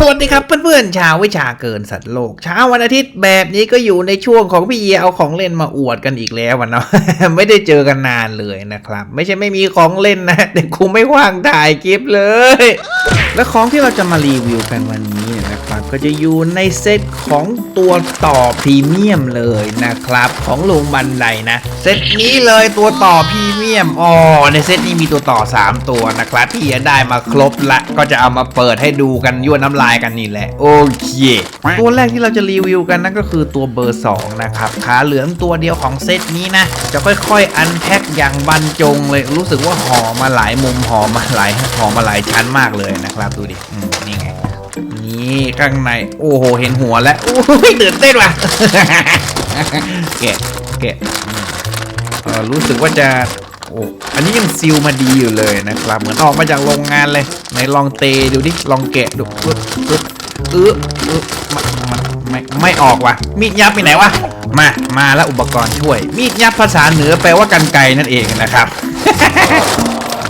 สวัสดีครับเพื่อนๆชาววิชาเกินสัตว์โลกเช้าวันอาทิตย์แบบนี้ก็อยู่ในช่วงของพี่เอียเอาของเล่นมาอวดกันอีกแล้ววันเนาะไม่ได้เจอกันนานเลยนะครับ ไม่ใช่ไม่มีของเล่นนะแต่กูไม่ว่างถ่ายคลิปเลย และของที่เราจะมารีวิวกันวันนี้ นะครับ ก็จะอยู่ในเซตของตัวต่อพรีเมียมเลยนะครับ ของลุงบันไดนะ เซตนี้เลยตัวต่อพรีเมียมอ๋อในเซตนี้มีตัวต่อ 3 ตัวนะครับที่จะได้มาครบละก็จะเอามาเปิดให้ดูกันยั่วน้ำลายกันนี่แหละโอเคตัวแรกที่เราจะรีวิวกันนั่นก็คือตัวเบอร์ 2 นะครับขาเหลืองตัวเดียวของเซตนี้นะ จะค่อยๆอันแพ็คอย่างบรรจงเลยรู้สึกว่าห่อมาหลายมุมห่อมาหลายห่อมาหลายชั้นมากเลยนะครับดูดินี่ไง นี่ข้างใน โอ้โห เห็นหัวแล้ว โอ้ยตื่นเต้นว่ะแกะแกะรู้สึกว่าจะโอ้อันนี้ยังซีลมาดีอยู่เลยนะครับ เหมือนออกมาจากโรงงานเลยไหนลองเตดูดิ ลองแกะดูปึ๊บปึ๊บเออเออมามาไม่ไม่ออกว่ะ มีดยับไปไหนวะ มา มาแล้วอุปกรณ์ช่วย มีดยับภาษาเหนือแปลว่ากันไกนั่นเองนะครับ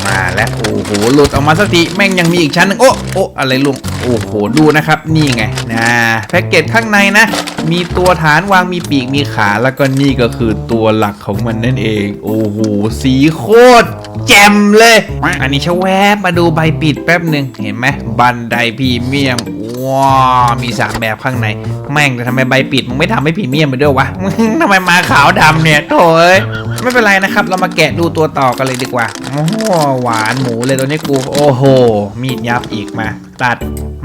มาแล้ว โอ้โห หลุดออกมาสักที แม่งยังมีอีกชั้นหนึงโอ้โอ้อะไรลุง โอ้โหดูนะครับนี่ไงนะแพ็กเกจข้างในนะ มีตัวฐานวางมีปีกมีขาแล้วก็นี่ก็คือตัวหลักของมันนั่นเอง โอ้โหสีโคตรแจ่มเลย อันนี้ชะแวบมาดูใบปิดแป๊บหนึ่งเห็นไหมบันไดพรีเมียม ว้ามีสามแบบข้างใน แม่งแต่ทำไมใบปิดมึงไม่ทำให้พรีเมียมไปด้วยวะ ทำไมมาขาวดำเนี่ยโถ่เอ้ยไม่เป็นไรนะครับ เรามาแกะดูตัวต่อกันเลยดีกว่าโอ้โหหวานหมูเลยตัวนี้กู โอ้โห มีดยับอีกมา ตัด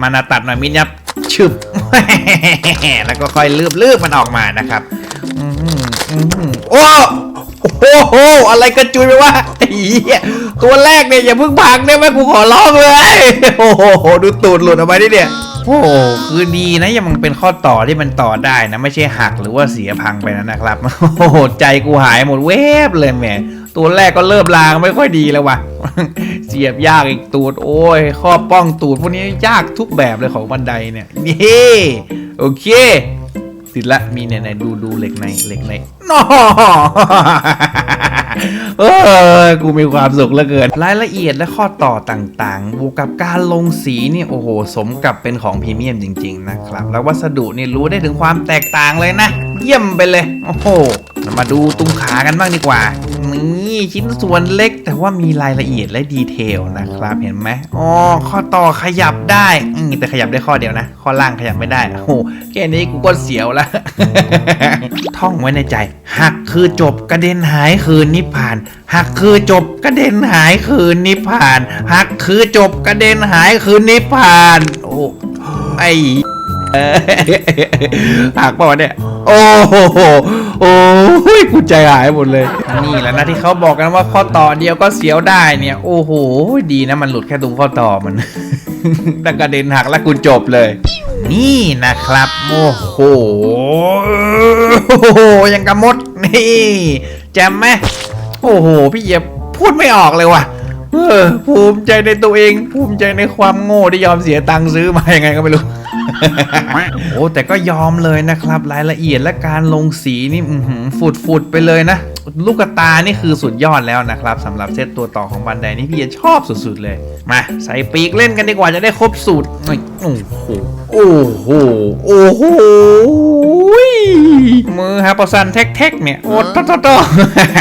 มานาตัดหน่อยมีดยับชึบแล้วก็ค่อยลืบลืบมันออกมานะครับอืมอืมโอ้โอ้โห อะไรกระจุยไปวะตัวแรกเนี่ยอย่าเพิ่งพังได้ไหมกูขอร้องเลย โอ้โห ดูตูดหลุดออกมาดิเนี่ย โอ้โหคือดีนะยังมันเป็นข้อต่อที่มันต่อได้นะ ไม่ใช่หักหรือว่าเสียพังไปนะนะครับ โอ้โหใจกูหายหมดเวบเลยแหมตัวแรกก็เริ่มลางไม่ค่อยดีแล้วว่ะเสียบยากอีกตูดโอ้ยข้อป้องตูดพวกนี้ยากทุกแบบเลยของบันไดเนี่ยนี่โอเคติดละมีเนี่ยไหนดูดูเหล็กในเหล็กในนอ เออกูมีความสุขเหลือเกิน รายละเอียดและข้อต่อต่างๆ บวกกับการลงสีนี่โอ้โห สมกับเป็นของพรีเมียมจริง ๆ นะครับ แล้ววัสดุนี่รู้ได้ถึงความแตกต่างเลยนะ เยี่ยมไปเลย โอ้โห มาดูตุ้งขากันบ้างดีกว่า นี่ชิ้นส่วนเล็กแต่ว่ามีรายละเอียดและดีเทลนะครับเห็นไหมอ๋อข้อต่อขยับได้อืมแต่ขยับได้ข้อเดียวนะ ข้อล่างขยับไม่ได้โอ้โหแค่นี้กูก็เสียวแล้วท่องไว้ในใจหักคือจบกระเด็นหายคืนนิพพานหักคือจบกระเด็นหายคืนนิพพานหักคือจบกระเด็นหายคืนนิพพาน โอ้ไอเออ หักป่าวะเนี่ย โอ้โหโอ้ยกูใจหายหมดเลย นี่แหละนะที่เขาบอกกันว่าข้อต่อเดียวก็เสียวได้เนี่ย โอ้โห ดีนะมันหลุดแค่ตรงข้อต่อมันถ้ากระเด็นหักแล้วกูจบเลย นี่นะครับ โอ้โหโอ้โหยังกระมดนี่แจมไหมโอ้โห พี่เหยียบพูดไม่ออกเลยว่ะเออภูมิใจในตัวเอง ภูมิใจในความโง่ที่ยอมเสียตังค์ซื้อมายังไงก็ไม่รู้ โอ้แต่ก็ยอมเลยนะครับ รายละเอียดและการลงสีนี่ฝุดฝุดไปเลยนะ ลูกตานี่คือสุดยอดแล้วนะครับสำหรับเซตตัวต่อของบันไดนี่พี่จะชอบสุดๆเลย มาใส่ปีกเล่นกันดีกว่าจะได้ครบสูตรโอ้โหโอ้โหโอ้โหมือฮะปสันเทคๆเนี่ยโอ้ตโตโต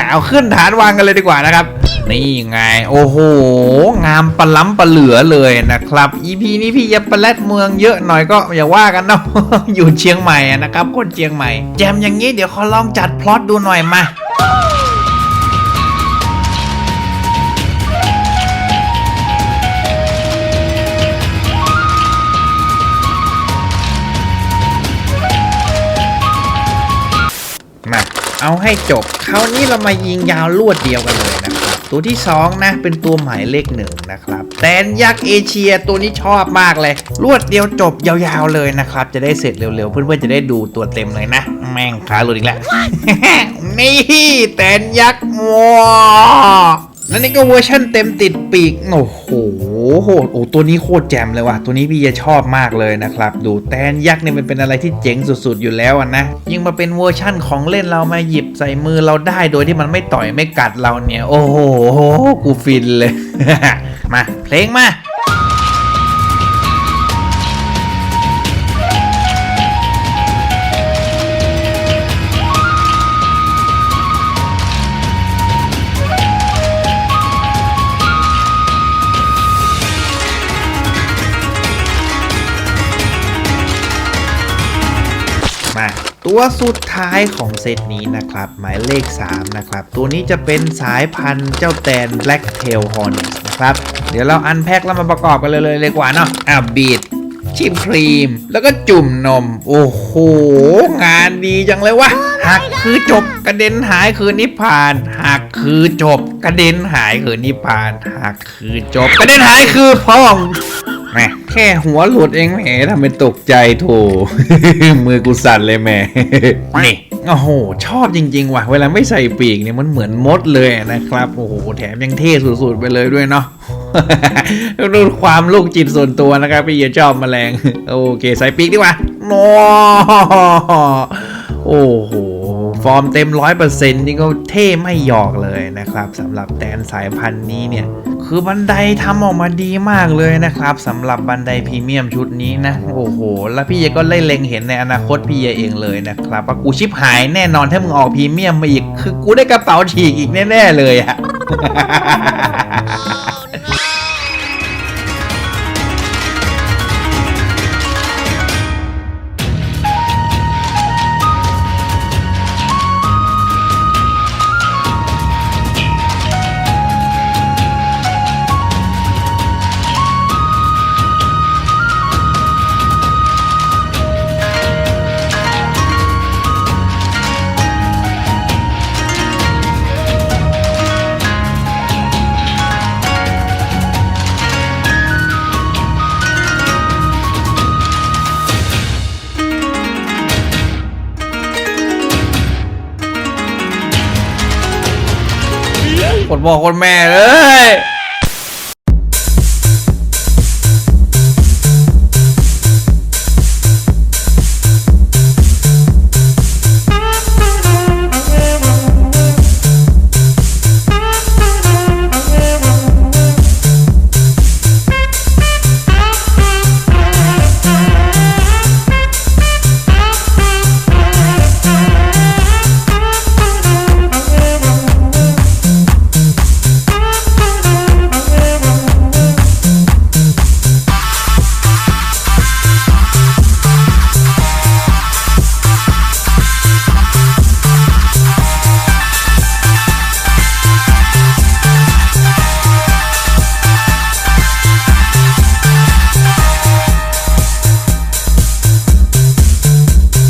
เอาขึ้นฐานวางกันเลยดีกว่านะครับ นี่ไง โอ้โห งามปลาล้ำปลเหลือเลยนะครับ EP นี้พี่ยับปแลดเมืองเยอะหน่อยก็อย่าว่ากันเนาะอยู่เชียงใหม่นะครับคนเชียงใหม่ แจมอย่างนี้เดี๋ยวขอลองจัดพล็อตดูหน่อยมามาเอาให้จบ คราวนี้เรามายิงยาวลวดเดียวกันเลยนะ ตัวที่สองนะ เป็นตัวหมายเลขหนึ่งนะครับแตนยักษ์เอเชียตัวนี้ชอบมากเลยลวดเดียวจบยาวๆเลยนะครับ จะได้เสร็จเร็วๆ เพื่อนๆจะได้ดูตัวเต็มเลยนะ แม่งขาหลุดอีกแล้ว นี่แตนยักษ์มัว แล้วนี่ก็เวอร์ชั่นเต็มติดปีก โอ้โหโหโอ้ตัวนี้โคตรแจ่มเลยว่ะ ตัวนี้พี่จะชอบมากเลยนะครับ ดูแตนยักษ์เนี่ยมันเป็นอะไรที่เจ๋งสุดๆอยู่แล้วนะ ยิ่งมาเป็นเวอร์ชั่นของเล่นเรามาหยิบใส่มือเราได้โดยที่มันไม่ต่อยไม่กัดเราเนี่ย โอ้โห กูฟินเลย มาเพลงมา ตัวสุดท้ายของเซตนี้นะครับ หมายเลข 3 นะครับ ตัวนี้จะเป็นสายพันธุ์เจ้าแตน Black Tail Hornet นะครับ เดี๋ยวเราอันแพ็คแล้วมาประกอบกันเลยเลยเลยกว่าเนาะอะบีดชิมครีม แล้วก็จุ่มนม โอ้โห งานดีจังเลยวะหักคือจบกระเด็นหายคือนิพพานหักคือจบกระเด็นหายคือนิพพานหักคือจบกระเด็นหายคือพ่อง มแค่หัวหลุดเองแหมทำเป็นตกใจโถ มือกูสั่นเลยแหม่นี่โอ้โห ชอบจริง ๆ ว่ะ เวลาไม่ใส่ปีกเนี่ยมันเหมือนมดเลยนะครับ โอ้โห แถมยังเท่สุดๆไปเลยด้วยเนาะดูความลูกจิตส่วนตัวนะครับ พี่เยชอบแมลง โอเค ใส่ปีกดีกว่าโนโอ้โห ฟอร์มเต็มร้อยเปอร์เซ็นต์นี่ก็เท่ไม่หยอกเลยนะครับสำหรับแตนสายพันธุ์นี้เนี่ย คือบันไดทำออกมาดีมากเลยนะครับสำหรับบันไดพรีเมียมชุดนี้นะ โอ้โห แล้วพี่เยก็ไล่เล็งเห็นในอนาคตพี่เยเองเลยนะครับว่ากูชิปหายแน่นอนถ้ามึงออกพรีเมียมมาอีก คือกูได้กระเป๋าฉีกอีกแน่ๆเลยอะ คนพ่อคนแม่เลย